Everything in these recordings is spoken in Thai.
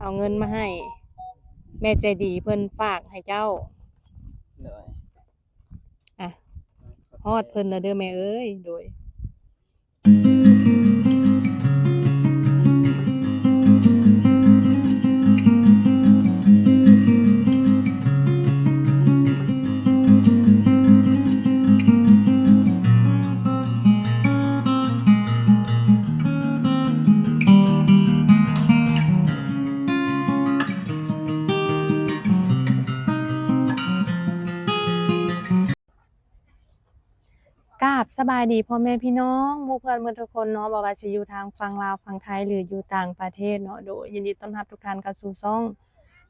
เอาเงินมาให้ แม่ใจดีเพิ่นฝากให้เจ้าเลยอะฮอดเพิ่นและเด้อแม่เอ้ยโดย สบายดีพ่อแม่พี่น้องมู่เพื่อนเพื่อทุกคนเนาะบ่ว่าจะอยู่ทางฝั่งลาวฝั่งไทยหรืออยู่ต่างประเทศเนาะโดยยินดีต้อนรับทุกท่านเข้าสู่ช่อง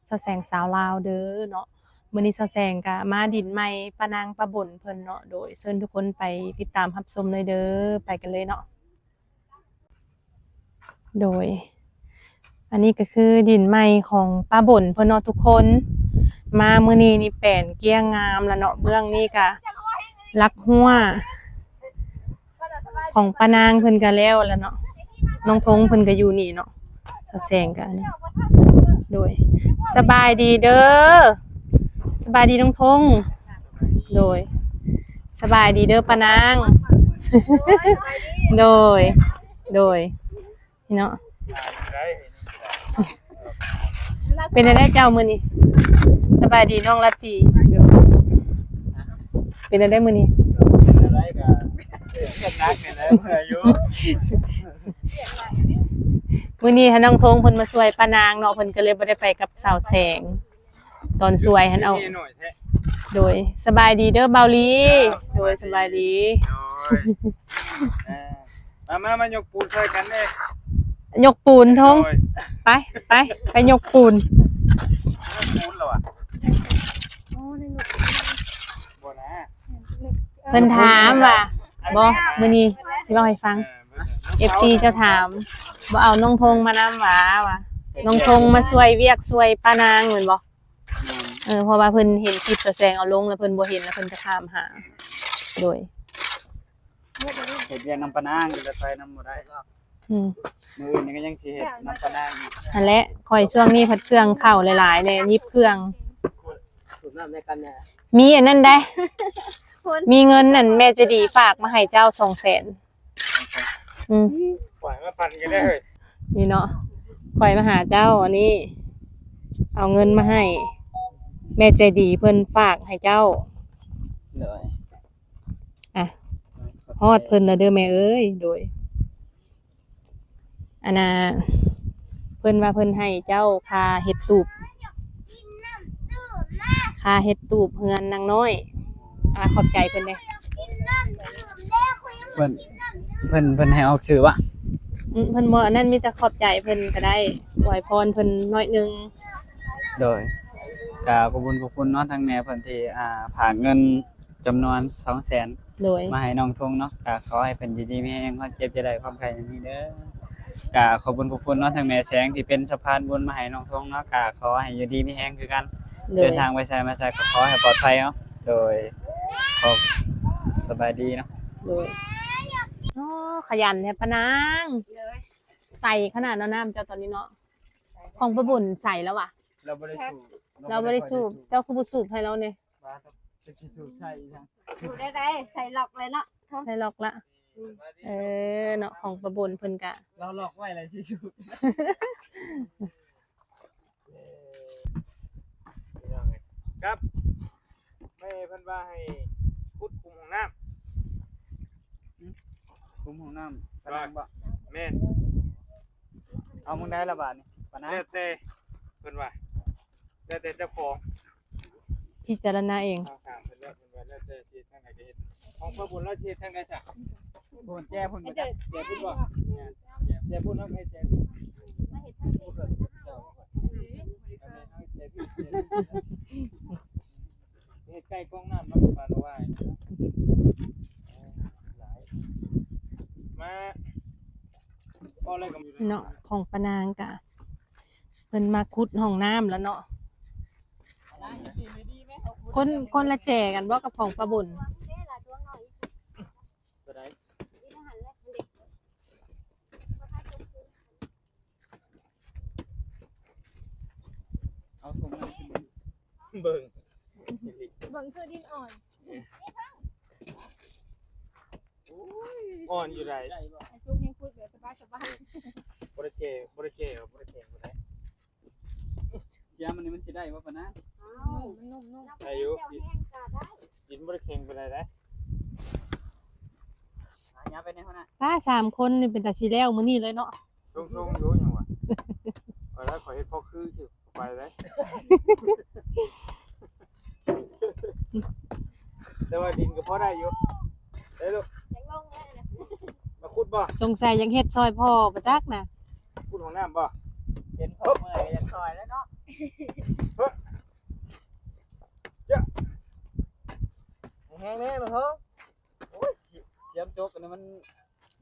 สะแสงสาวลาวเด้อเนาะมื้อนี้สะแสงก็มาดินใหม่ปะนางปะบ่นเพิ่นเนาะโดยเชิญทุกคนไปติดตามรับชมเลยเด้อไปกันเลยเนาะโดย อันนี้ก็คือดินใหม่ของป้าบ่นเพิ่นเนาะทุกคน มามื้อนี้นี่แป้นเกี้ยงงามแล้วเนาะเบื้องนี้ก็ลักหัว ของปานางเพิ่นก็แล้วแล้วเนาะน้องทงเพิ่นก็อยู่นี่เนาะสาวแสงกันโดยสบายดีเด้อสบายดีน้องทงโดย สบายดีเด้อปานาง โดย โดยนี่เนาะเป็นอะไรเจ้ามือนี้สบายดีน้องลัตตีเดี๋ยวเป็นอะไรมือนี้อะไรกั นเรียกนักเนี่ยนะเมื่ออายุมื้อนี้หันน้องทงเพิ่นมาช่วยป้านางเนาะเพิ่นก็เลยบ่ได้ไปกับสาวแสง ตอนช่วยหันเอา หน่อยแท้โดยสบายดีเด้อเบาลีโดยสบายดีมา มามายกปูนช่วยกันเลยยกปูนทงไปไปไปยกปูนปูนเหรอวะบ่นะเพิ่นถามว่า บ่มื้อนี้สิเว้าให้ฟัง FC เจ้าถามบ่เอาน้องทงมานำหวาว่าน้องทงมาช่วยเวียกช่วยป้านางเหมือนบ่เออเพราะว่าเพิ่นเห็นคลิปสะแสงเอาลงแล้วเพิ่นบ่เห็นแล้วเพิ่นก็ถามหา โดยเห็ดเรียนน้ำปะนางจะไปน้ำบ่ได้อืมมืออื่นนี่ก็ยังสิเห็ดน้ำปะนางอีกอันและคอยช่วงนี้พัดเครื่องเข้าหลายๆเนี่ยยิบเครื่องสูบน้ำในกันเนี่ยมีอันนั้นได้ มีเงินนั่นแม่จะดีฝากมาให้เจ้าสองแสนอืมปล่อยมาปั่นกันได้เลยนี่เนาะคอยมาหาเจ้าอันนี้ เอาเงินมาให้ แม่ใจดีเพิ่นฝากให้เจ้าเลยอะฮอดเพิ่นและเด้อแม่เอ้ยโดยอันน่ะเพิ่นว่าเพิ่นให้เจ้าคาเฮ็ดตูบคาเฮ็ดตูบเฮือนนางน้อย อะขอบใจเพิ่นเด้เพิ่นเพิ่นเพิ่นให้ออกสื่อวะอืมเพิ่นบ่อันนั้นมีแต่ขอบใจเพิ่นก็ได้อวยพรเพิ่นน้อยหนึงโดยกราบขอบคุณขอบคุณเนาะทางแม่เพิ่นที่อ่าผ่ากเงินจำนวน200,000โดยมาให้น้องทงเนาะก็ขอให้เป็นดีๆมีแรงความเจ็บจะได้ความใครอย่างนี้เด้อกะขอบคุณขอบคุณเนาะทางแม่แสงที่เป็นสะพานบุญมาให้น้องทงเนาะกะขอให้อยู่ดีมีแรงคือกัน โดเดิย นทางไปไสมาไสก็ขอให้ปลอดภัยเนาะ โดยขอบสบายดีเนาะโดยอ๋อขยันแท้ปะนางใส่ขนาดนั้นน้ำเจ้าตอนนี้เนาะของประบุญใส่แล้วว่ะ เราบ่ได้สูบเราบ่ได้สูบเจ้าคือบ่สูบให้เราเนี่ยจะสูบใช่จังถูกได้ได้ใส่หลอกเลยเนาะใส่ล็อกละเออเนาะของประบุญเพิ่นกะ เราหลอกไว้อะไรสิสูบครับ ไม่เพิ่นว่าให้พุดคุมของน้ำคุมของน้ำปะนางบ่แม่นเอามึงได้ละบาทนี่ปะนางแล้วแต่เพิ่นว่าแล้วแต่เจ้าของพิจารณาเองทางถามเพิ่นแล้วเพิ่นว่าแล้วแต่สิทางไหนก็เฮ็ดของพระบุญเราสิเฮ็ดทางใดซะพูนแจ้พูนบ่จ้ะแย่พุ่นบ่แย่พุ่นแล้วให้แย่พุ่นเฮ็ด ใกล้กล้องน้ำเนาะปานว่ามาก็อะไรกับเนาะของปะนางกะเพิ่นมาคุดห้องน้ำแล้วเนาะคนคนละแจกันบ่กับของประบุญตัวใดเอาถุงน้ำขึ้นเบิ่งเบิ่งคือดินอ่อนอ่อนอยู่ไหนได้บ่ไอ้จุกยังพูดแบบสบายสบายบริเจบริเจบริเจบ่ได้เสียมันนี่มันสิได้บ่ปะนะมันนุ่มนุ่มอายุเจ้าแห้งก็ได้กินบริเค็งไปได้ได้หายาไปในห้องน่ะถ้าสามคนนี่เป็นตาสีแล้วมือนี้เลยเนาะชุ่มๆอยู่ยังวะไปแล้วขอเฮ็ดพ่อคือไปเลย แต่ว่าดินก็พอได้อยู่เด้ลูกยังงงเลยนะมาขุดบ่สงสัยยังเฮ็ดซอยพ่อประจักน่ะขุดของน้ำบ่เห็นพ่อเมื่อยจะคอยแล้วเนาะแห้งแน่มันเถอะโอ้ยเสียมโจกอันนี้มัน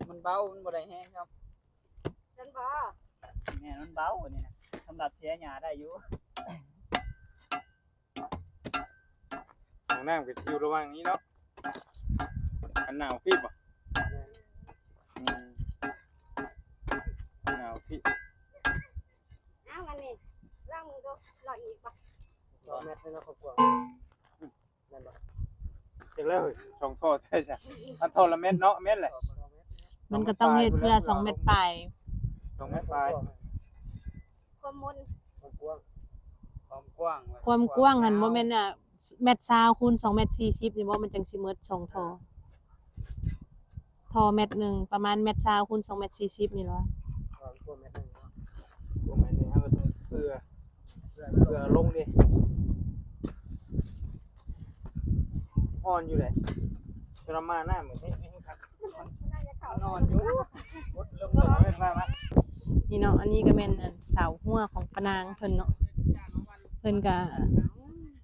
มันเบา มันบ่ได้แห้งครับฉันบ่แม่มันเบาอันนี้นะสำหรับเสียหญ้าได้อยู่ ของน้ำก็อยู่ระหว่างนี้เนาะอันหนาวพี่บ่อืมอันหนาวพี่อ้าวมันนี่ร่างมึงก็หล่ออีกปะสองเมตรให้เราครอบครัวนั่นบ่เสร็จแล้วเฮ้ยสองท่อใช่จ้ะอันท่อละเม็ดเนาะเม็ดแหละมันก็ต้องเฮ็ดเพื่อ2เม็ดปลายสองเม็ดปลายความมนความกว้างความกว้างไความกว้างหันบ่แม่นอะ เม็ด20คูณ2เม็ด40นี่บ่ามันจังสิหมดสองท่อท่อเม็ดหนึ่งประมาณเม็ด20คูณ2เม็ด40นี่เหรอความกว้างเม็ดหนึงเนาะกว้างเม็ดหนึงเอาไปเพื่อเพื่อลงดิอ่อนอยู่เลยจะมาหน้าเหมือนนี่นี่ครับนอนอยู่เริ่มเริ่มเม็ดมามานี่เนาะอันนี้ก็แม่นอันเสาหัวของปะนางเพิ่นเนาะเพิ่นก็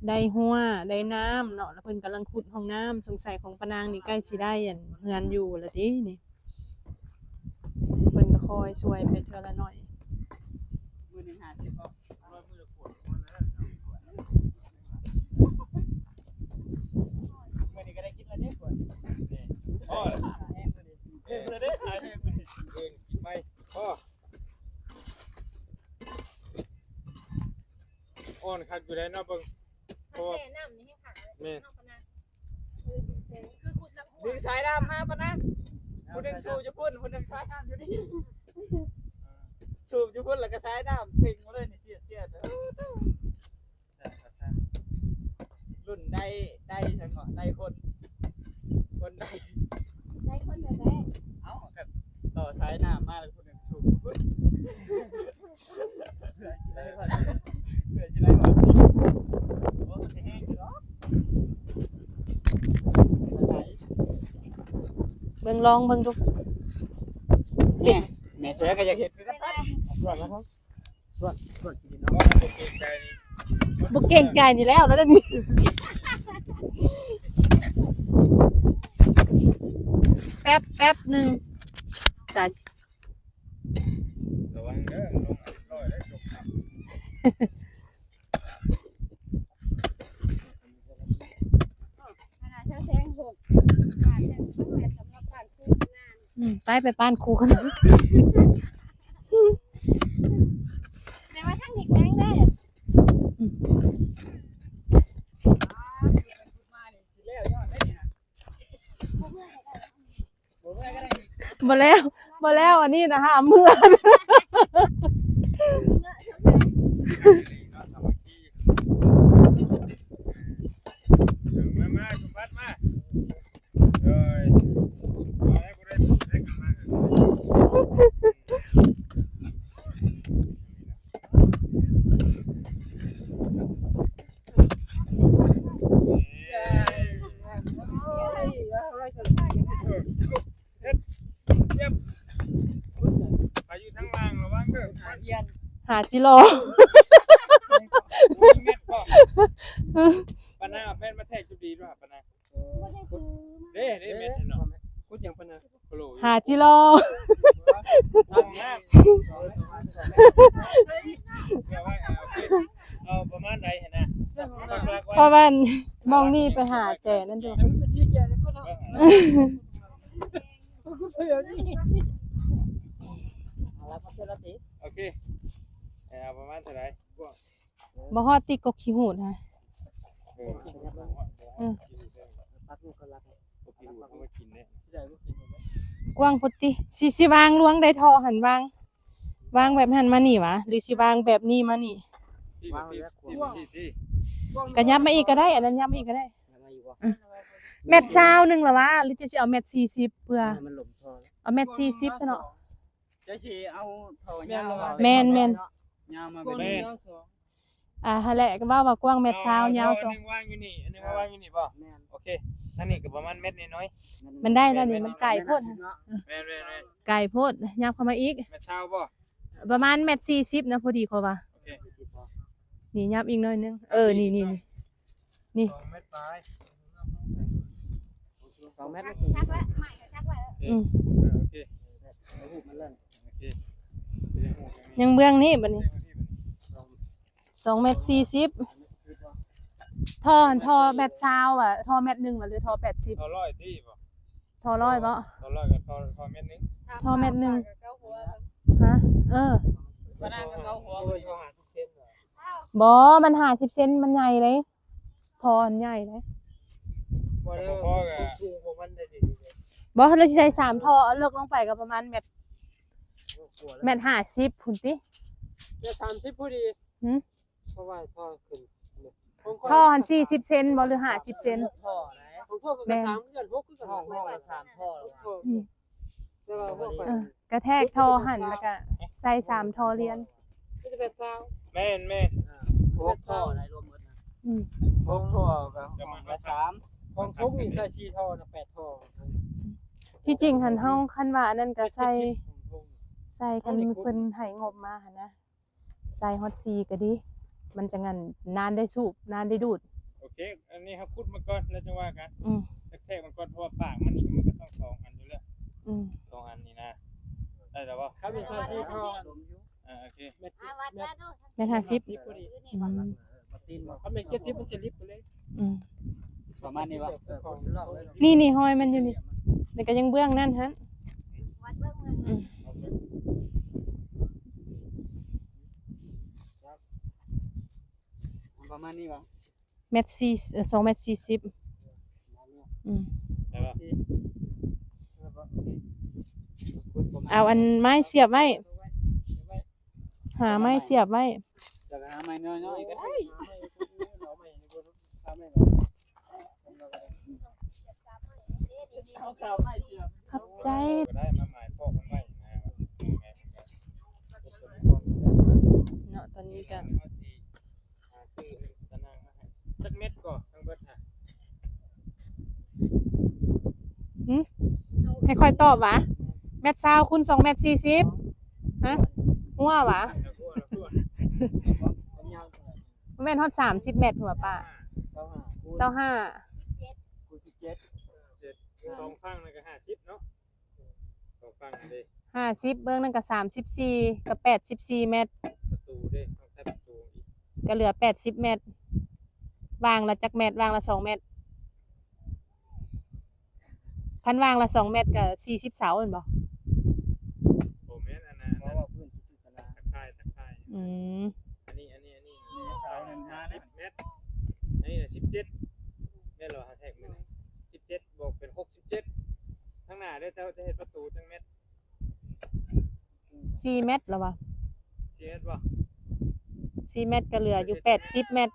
ได้หัวได้น้ำเนาะแล้วเพิ่นกำลังขุดห้องน้ำสงสัยของปะนางนี่ใกล้สิได้อันเฮือนอยู่ล้วตินี่เพิ่นก็คอยช่วยไปเทื่อละหน่อยมือหนึ่งหาสิบบ่มือนี้ก็ได้กินแล้วเด้ปวดอ๋อแห้งมือนี้เองเลยเด้หายเองกินไหมพ่ออ่อนคักอยู่ได้เนาะเบิ่ง เพราะว่าแช่น้ำนี่ให้ขาดเลยแม่ นอกปะนะคือขุดน้ำหัวดึงสายดำมาปะนะผู้ดึงสูบจะพุ่นผู้ดึงสายดำอยู่นี่สูบจะพุ่นแล้วก็สายดำพิงมาเลยนี่เจียดเจียดรุ่นได้ได้ทั้งหมดได้คน คนได้ได้คนแบบได้เอ้ากับต่อสายน้ำมาแล้วคนหนึ่งสูบอยู่พุ่นเผื่อจะได้พอดีเผื่อจะได้พอดีโอ้จะแห้งอยู่เนาะไหน เบิ่ง ลองเบิ่งดูแม่แม่เสือก็อยากเห็นคือกันได้ส่วนนะครับส่วนส่วนพี่น้น้อองงเก่งใจนี่บ่เก่งใจนี่แล้วแล้วเดี๋ยวนี่แป๊บแป๊บหนึงจ้ะระวังเด้อลงร้อยได้จบครับ ขนาดเท่าแซงหกบาทหนึ่งต้องแหวนสำหรับการซื้องาน อืม ไปไปป้านครูกันแต่ว่าทั้งเด็กแดงได้บ่แล้วบ่แล้วอันนี้นะหาเมื่อ เนาะสามัคคีเออมามาสมบัติมาเอ้ยเอาให้กูได้ได้กลับมาพายุทั้งล่างระวังเด้อพายุ หาจิโลมีเม็ดบ่ปะนาเอาแม่นมาแทกจุดดีด้วยปะนาไม่ได้ซื้อเด้เด้เม็ดเนาะพูดยังปะนาโคโลหาจิโลทางน้ำเดี๋ยวว่าเอาเอาประมาณใดเห็นนะเพราะว่ามองนี่ไปหาแจนั่นดู มันเป็นชี้แจงแล้วก็เนาะเดี๋ยวนี้ เอาละมาเสร็จแล้วติ โอเคเอาประมาณเท่าไหร่กว้าง บ่ ฮอดติกกขี้หูดฮะเออเออปักลูกคนรักบ่กินเอามากินเนี่ยที่ใดก็กินหมดแล้วกว้างพุติสิสิวางลวงได้ทอหันวาง วางแบบหันมานี่หวะหรือสิวางแบบนี้มานี่ที่ที่ที่ที่ที่ก็ยับมาอีกก็ได้อันนั้นยับมาอีกก็ได้ยังไงอยู่วะแมตชาวหนึงล่ะวะหรือจะสิเอาแมต40เพื่อมันหลมทอเอาแมต40ซะเนาะจะสิเอาเท่าแม่นยาวแล้วอะแม่นแม่นยาวมาคเป็นนแม่เดียวส องอ่าหั่นแหละก็ว่าว่ากว้างแมตชาวยาวสอัอนงนึงวางอยู่นี่อันนึงวางอยู่นี่ป่ะแม่นโอเคท่างนี้ก็ประมาณเม็ดน้อยมันได้แล้วนี่มันไก่โพดเนาะๆแม่นแม่นแม่นไก่โพดยับเข้ามาอีก แม่เช้าป่ะประมาณแมต40นะพอดีเขาว่าโอเคนี่ยับอีกหน่อยนึงเออนี่นี่นี่นี่ สองเม็ดปลายสองเมตรชักละใหม่ก็ชักละอืม โอเคหูมันเล่นโอเคยังเบื้องนี่บัดนี้ สองเมตรสี่สิบทอหันทอแมตชาวอะ ทอแมตหนึ่งอะหรือทอแปดสิบเอาร้อยที่ป่ะทอร้อยบ่เอาร้อยกับเอาเอาเม็ดนึงทอเม็ดหนึ่งฮะเออก็นั่งกันเขาหัวเลยเขาหาทุกเส้นเลยบอมันหาสิบเซนมันใหญ่เลยทอมันใหญ่เลยพอแล้วสูงของมันได้ดีบอเราจะใช้สามทอเอาเลิกลงไปก็ประมาณแมตแมตห้าสิบพุ่นติจะสามสิบพอดีหืม เพราะว่าท่อขึ้นทอหันสี่สิบเซนบอหรือห้าสิบเซนท่อไหนของท่อก็สามเดือนหกก็ห้องห้องสามท่อแล้วอืมแต่ว่าพวกไปเออกระแทกทอหันแล้วก็ใส่สามทอเรียนก็จะเป็นเจ้าแม่นแม่นหกท่อไหนรวมหมดนะอืมหกท่อก็ประมาณละสามของทุกนี่ใส่ชีท่อนะแปดท่อที่จริงหันห้องคันว่าอันนั้นก็ใส่ใส่กันเพิ่นให้งบมาหั่นนะใส่ฮอตซีก็ดี มันจะงั้นนานได้สูบนานได้ดูด โอเค อันนี้เขาคุดมาก่อนแล้วจะว่ากันอืมแทกๆมันก่อนเพราะว่าปากมันนี่มันก็ต้องสองอันอยู่แล้วอืมสองอันนี่นะ ได้แล้วป่ะครับเป็นใส่ชีท่ออ่าโอเคเม็ดอาวัดเม็มาดดูแม่นห้าสิบสิบพอดีนี่อืก่อนมตีนบอกเขาเป็นเจ็ดสิบมันจะลิฟต์ไปเลยอืมประมาณนี้วะของนี่นี่ห้อยมันอยู่นี่แล้วก็ยังเบื้องนั่นฮะวัดเบิ่งเมือง อืม ประมาณนี้วะเมตรสี่เอ่อสองเมตรสี่สิบอืมได้ป่ะเอาอันไม้เสียบไว้หาไม้เสียบไว้จะหาไม้น้อยๆก็ได้ขับใจ ก็ได้มาหมายพอกมันไว้นะ เนาะตอนนี้ก็ เอาสิหาซื้อตะนางมาให้จักเม็ดก่อนทั้งเบิดฮะ ให้ค่อยตอบหวะเมตรซาวคูณสองเมตรสี่สิบฮะหัวหวะแล้วทั่วแล้วทั่วแม่นฮอดสามสิบเมตรหัวป่าเศร้าห้าเจ็ดสองข้างนั่นก็ห้าสิบเนาะสองข้างนี่เด้ห้าสิบเบื้องนั่นก็สามสิบสี่กับแปดสิบสี่เมตรประตูเด้ต้องใช้ประตูอีกก็เหลือแปดสิบเมตรวางละจักเมตรวางละสองเมตร คันวางละสองเมตรก็สี่สิบเสาเห็นบ่โอ้แม่นอันนั้นอันนั้นตะไคร้ตะไคร้อืมอันนี้อันนี้อันนี้เสาหนึ่งห้าสิบเมตรอันนี้สิบเจ็ดเมตรเหรอฮะแท็กมันสิบเจ็ดบวกเป็นหกสิบเจ็ดข้างหน้าได้แต่จะเห็นประตูจังเมตรสี่เมตรแล้ววะเจ็ดป่ะสี่เมตรก็เหลืออยู่แปดสิบเมตร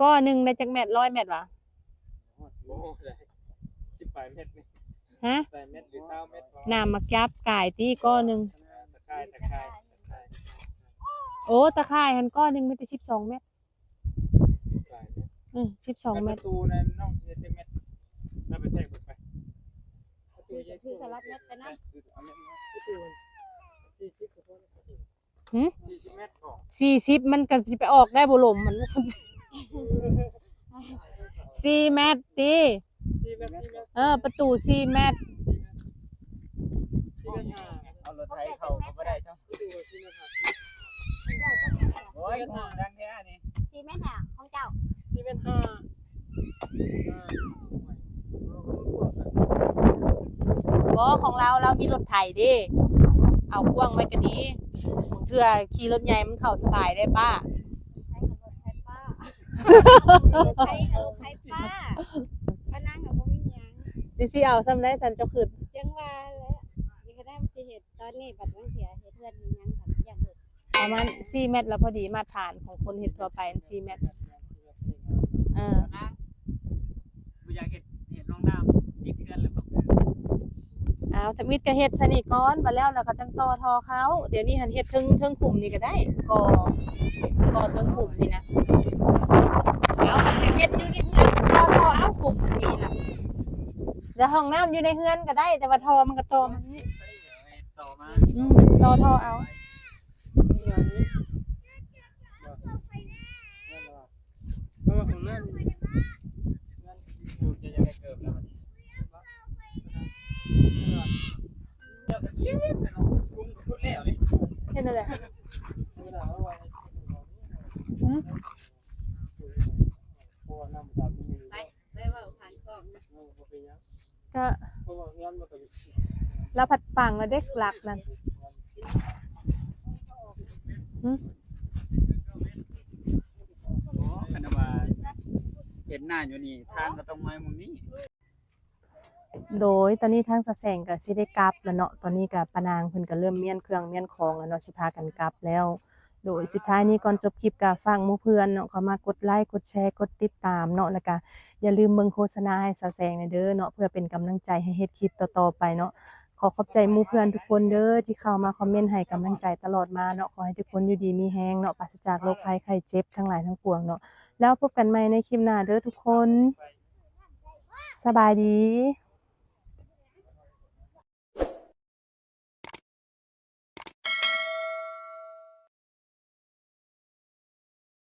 ก็หนึ่งได้จักเมตรร้อยเมตรวะโอ้ได้ สิบแปดเมตรนี่ฮะแปดเมตรหรือเก้าเมตรพอน้ำมักยับกายตีก้อหนึ่งตะไคร้ตะไคร้ตะไคร้โอ้ตะข่ายหันก้อหนึ่งไม่แต่สิบสองเมตรสิบแปดเมตรอืมสิบสองแต่เมปตรระตูนั้นน้องเจ็ดจังเมตรน่าไปแท็กไปไปคือคือสลับเม็ดกันนะคือเอาเมตรเนาะสี่สิบกว่าสี่สิบเมตรก่อนสี่สิบมันก็สิไปออกได้บุหลมมัน สี่เมตรตีสี่ เมตรสี่เมตรเออ ประตูสี่เมตรสี่เมตรห้าเอารถไถเข้าก็บ่ได้จ้ะดูสี่เมตรห้าโอ้ยห้องดังแท้นี่สี่เม็ดน่ะของเจ้าสี่เมตรห้าบอของเราเรามีรถไถเดิ เอากว้างไว้ก็ดีเถื่อขี่รถใหญ่มันเข้าสบายได้ป้ารถไถกับรถไถป้าป้านางกับบ่มีหยัง ดิสิเอาซ้ำได้สันเจ้าขึ้นจังว่าแล้วนี่ก็ได้มันสิเฮ็ดตอนนี้บัดมันเสียเฮ็ดเฮือนนี่ยังบัดอย่างเฮ็ดประมาณ4เมตรแล้วพอดีมาตรฐานของคนเฮ็ดทั่วไป4เมตรเออนะบ่อยากเห็นเห็นน้องน้ำดีเคลื่อนเลยบ่เอาถ้ามิดก็เฮ็ดซะนี่ก่อนบัดแล้วแล้วก็จังต่อทอเขาเดี๋ยวนี้หันเฮ็ดถึงถึงขุมนี่ก็ได้ก่อก่อถึงขุมนี่นะเอาหันไปเฮ็ดอยู่ในเฮือนต่อทอเอาขุมมันมีล่ะ เดี๋ยวห้องน้ำอยู่ในเฮือนก็ได้ แต่ว่าทอมันก็ต่อมานี้ต่อมาอืมต่อทอเอาเพราะว่าของนั่นดูจะจะได้เกิดแล้วบัดนี้เดี๋ยวก็คิดแต่น้องกุ้งก็พูดแล้วเลยแค่นั้นแหละเวลาเอาไว้หืมเพราะว่าน้ำตามีอยู่ไปไปเว้าผ่านกล้องนะ เออบ่เป็นหยังก็เพราะว่าเงินมันก็อยู่เราผัดปังแล้วเด็กหลักนั่นคันว่าเห็นหน้าอยู่นี่ทางก็ต้องมามุมนี้ โดยตอนนี้ทางสะแสงก็สิได้กลับแล้วเนาะตอนนี้ก็ปานางเพิ่นก็เริ่มเมียนเครื่องเมียนของแล้วเนาะสิพากันกลับแล้ว โดยสุดท้ายนี้ก่อนจบคลิปก็ฝากมู่เพื่อนเนาะเขามากดไลค์กดแชร์กดติดตามเนาะแล้วก็อย่าลืมเบิ่งโฆษณาให้สะแสงเด้อเนาะเพื่อเป็นกำลังใจให้เฮ็ดคลิปต่อๆไปเนาะขอขอบใจมู่เพื่อนทุกคนเด้อที่เข้ามาคอมเมนต์ให้กำลังใจตลอดมาเนาะขอให้ทุกคนอยู่ดีมีแฮงเนาะปราศจากโรคภัยไข้เจ็บทั้งหลายทั้งปวงเนาะแล้วพบกันใหม่ในคลิปหน้าเด้อทุกคน สบายดี